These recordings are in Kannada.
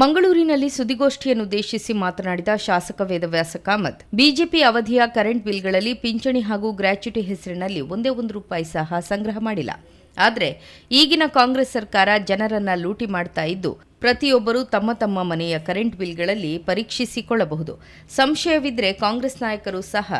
ಮಂಗಳೂರಿನಲ್ಲಿ ಸುದ್ದಿಗೋಷ್ಠಿಯನ್ನುದ್ದೇಶಿಸಿ ಮಾತನಾಡಿದ ಶಾಸಕ ವೇದವ್ಯಾಸ ಕಾಮತ್ ಬಿಜೆಪಿ ಅವಧಿಯ ಕರೆಂಟ್ ಬಿಲ್ಗಳಲ್ಲಿ ಪಿಂಚಣಿ ಹಾಗೂ ಗ್ರಾಚ್ಯುಟಿ ಹೆಸರಿನಲ್ಲಿ ಒಂದೇ ಒಂದು ರೂಪಾಯಿ ಸಹ ಸಂಗ್ರಹ ಮಾಡಿಲ್ಲ. ಆದರೆ ಈಗಿನ ಕಾಂಗ್ರೆಸ್ ಸರ್ಕಾರ ಜನರನ್ನ ಲೂಟಿ ಮಾಡ್ತಾ ಇದ್ದು, ಪ್ರತಿಯೊಬ್ಬರು ತಮ್ಮ ತಮ್ಮ ಮನೆಯ ಕರೆಂಟ್ ಬಿಲ್ಗಳಲ್ಲಿ ಪರೀಕ್ಷಿಸಿಕೊಳ್ಳಬಹುದು. ಸಂಶಯವಿದ್ರೆ ಕಾಂಗ್ರೆಸ್ ನಾಯಕರು ಸಹ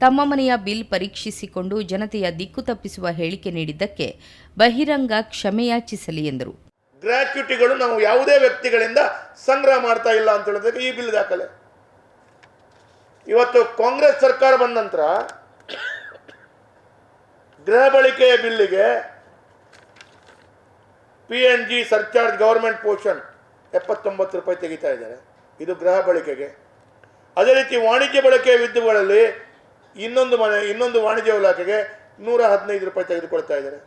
ತಮ್ಮ ಮನೆಯ ಬಿಲ್ ಪರೀಕ್ಷಿಸಿಕೊಂಡು ಜನತೆಯ ದಿಕ್ಕು ತಪ್ಪಿಸುವ ಹೇಳಿಕೆ ನೀಡಿದ್ದಕ್ಕೆ ಬಹಿರಂಗ ಕ್ಷಮೆಯಾಚಿಸಲಿ ಎಂದರು. ಗ್ರ್ಯಾಚ್ಯುಟಿಗಳು ನಾವು ಯಾವುದೇ ವ್ಯಕ್ತಿಗಳಿಂದ ಸಂಗ್ರಹ ಮಾಡ್ತಾ ಇಲ್ಲ ಅಂತ ಹೇಳೋದಕ್ಕೆ ಈ ಬಿಲ್ ದಾಖಲೆ. ಇವತ್ತು ಕಾಂಗ್ರೆಸ್ ಸರ್ಕಾರ ಬಂದ ನಂತರ ಗೃಹ ಬಳಕೆಯ ಬಿಲ್ಲಿಗೆ P N G surcharge government portion ಎಪ್ಪತ್ತೊಂಬತ್ತು ರೂಪಾಯಿ ತೆಗಿತಾ ಇದ್ದಾರೆ. ಇದು ಗೃಹ ಬಳಕೆಗೆ. ಅದೇ ರೀತಿ ವಾಣಿಜ್ಯ ಬಳಕೆಯ ವಿದ್ಯುಗಳಲ್ಲಿ ಇನ್ನೊಂದು ಮನೆ, ಇನ್ನೊಂದು ವಾಣಿಜ್ಯ ಇಲಾಖೆಗೆ ನೂರ ಹದಿನೈದು ರೂಪಾಯಿ ತೆಗೆದುಕೊಳ್ತಾ ಇದ್ದಾರೆ.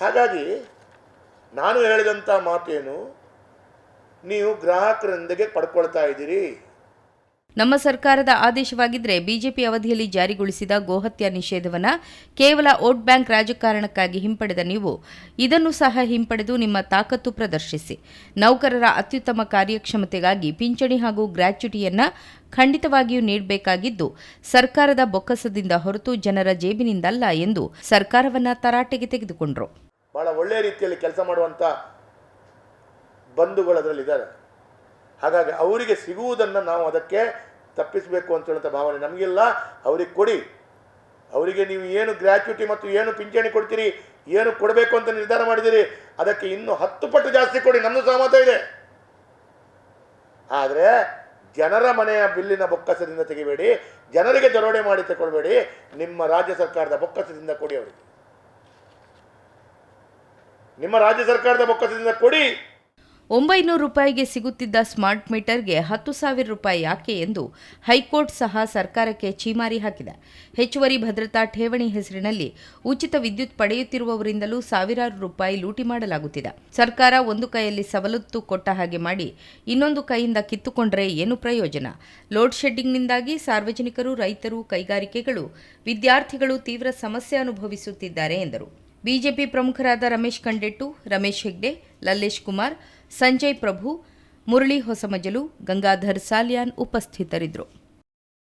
ಹಾಗಾಗಿ ನಾನು ಹೇಳಿದಂಥ ಮಾತೇನು? ನೀವು ಗ್ರಾಹಕರೊಂದಿಗೆ ಪಡ್ಕೊಳ್ತಾ ಇದ್ದೀರಿ. ನಮ್ಮ ಸರ್ಕಾರದ ಆದೇಶವಾಗಿದ್ದರೆ ಬಿಜೆಪಿ ಅವಧಿಯಲ್ಲಿ ಜಾರಿಗೊಳಿಸಿದ ಗೋಹತ್ಯಾ ನಿಷೇಧವನ್ನ ಕೇವಲ ವೋಟ್ ಬ್ಯಾಂಕ್ ರಾಜಕಾರಣಕ್ಕಾಗಿ ಹಿಂಪಡೆದ ನೀವು, ಇದನ್ನು ಸಹ ಹಿಂಪಡೆದು ನಿಮ್ಮ ತಾಕತ್ತು ಪ್ರದರ್ಶಿಸಿ. ನೌಕರರ ಅತ್ಯುತ್ತಮ ಕಾರ್ಯಕ್ಷಮತೆಗಾಗಿ ಪಿಂಚಣಿ ಹಾಗೂ ಗ್ರಾಚ್ಯುಟಿಯನ್ನು ಖಂಡಿತವಾಗಿಯೂ ನೀಡಬೇಕಾಗಿದ್ದು, ಸರ್ಕಾರದ ಬೊಕ್ಕಸದಿಂದ ಹೊರತು ಜನರ ಜೇಬಿನಿಂದಲ್ಲ ಎಂದು ಸರ್ಕಾರವನ್ನು ತರಾಟೆಗೆ ತೆಗೆದುಕೊಂಡ್ರು. ಭಾಳ ಒಳ್ಳೆಯ ರೀತಿಯಲ್ಲಿ ಕೆಲಸ ಮಾಡುವಂಥ ಬಂಧುಗಳು ಅದರಲ್ಲಿದ್ದಾರೆ ಹಾಗಾಗಿ ಅವರಿಗೆ ಸಿಗುವುದನ್ನು ನಾವು ಅದಕ್ಕೆ ತಪ್ಪಿಸಬೇಕು ಅಂತ ಹೇಳುವಂಥ ಭಾವನೆ ನಮಗಿಲ್ಲ ಅವ್ರಿಗೆ ಕೊಡಿ. ಅವರಿಗೆ ನೀವು ಏನು ಗ್ರ್ಯಾಚ್ಯುಟಿ ಮತ್ತು ಏನು ಪಿಂಚಣಿ ಕೊಡ್ತೀರಿ, ಏನು ಕೊಡಬೇಕು ಅಂತ ನಿರ್ಧಾರ ಮಾಡಿದ್ದೀರಿ, ಅದಕ್ಕೆ ಇನ್ನೂ ಹತ್ತು ಪಟ್ಟು ಜಾಸ್ತಿ ಕೊಡಿ ನಮ್ಮದು ಸಹಮತ ಇದೆ. ಆದರೆ ಜನರ ಮನೆಯ ಬಿಲ್ಲಿನ ಬೊಕ್ಕಸದಿಂದ ತೆಗಿಬೇಡಿ, ಜನರಿಗೆ ದರೋಡೆ ಮಾಡಿ ತಗೊಳ್ಬೇಡಿ, ನಿಮ್ಮ ರಾಜ್ಯ ಸರ್ಕಾರದ ಬೊಕ್ಕಸದಿಂದ ಕೊಡಿ ಅವರಿಗೆ. ನಿಮ್ಮ ರಾಜ್ಯ ಸರ್ಕಾರದ ಬೊಕ್ಕಸದಿಂದ ಕೊಡಿ. ಒಂಬೈನೂರು ರೂಪಾಯಿಗೆ ಸಿಗುತ್ತಿದ್ದ ಸ್ಮಾರ್ಟ್ ಮೀಟರ್ಗೆ ಹತ್ತು ಸಾವಿರ ರೂಪಾಯಿ ಯಾಕೆ ಎಂದು ಹೈಕೋರ್ಟ್ ಸಹ ಸರ್ಕಾರಕ್ಕೆ ಛೀಮಾರಿ ಹಾಕಿದೆ. ಹೆಚ್ಚುವರಿ ಭದ್ರತಾ ಠೇವಣಿ ಹೆಸರಿನಲ್ಲಿ ಉಚಿತ ವಿದ್ಯುತ್ ಪಡೆಯುತ್ತಿರುವವರಿಂದಲೂ ಸಾವಿರಾರು ರೂಪಾಯಿ ಲೂಟಿ ಮಾಡಲಾಗುತ್ತಿದೆ. ಸರ್ಕಾರ ಒಂದು ಕೈಯಲ್ಲಿ ಸವಲತ್ತು ಕೊಟ್ಟ ಹಾಗೆ ಮಾಡಿ ಇನ್ನೊಂದು ಕೈಯಿಂದ ಕಿತ್ತುಕೊಂಡರೆ ಏನು ಪ್ರಯೋಜನ? ಲೋಡ್ ಶೆಡ್ಡಿಂಗ್ನಿಂದಾಗಿ ಸಾರ್ವಜನಿಕರು, ರೈತರು, ಕೈಗಾರಿಕೆಗಳು, ವಿದ್ಯಾರ್ಥಿಗಳು ತೀವ್ರ ಸಮಸ್ಯೆ ಅನುಭವಿಸುತ್ತಿದ್ದಾರೆ ಎಂದರು. ಬಿಜೆಪಿ ಪ್ರಮುಖರಾದ ರಮೇಶ್ ಕಂಡೆಟ್ಟು, ರಮೇಶ್ ಹೆಗ್ಡೆ, ಲಲ್ಲೇಶ್ ಕುಮಾರ್, ಸಂಜಯ್ ಪ್ರಭು, ಮುರಳಿ ಹೊಸಮಜಲು, ಗಂಗಾಧರ್ ಸಾಲ್ಯಾನ್ ಉಪಸ್ಥಿತರಿದ್ದರು.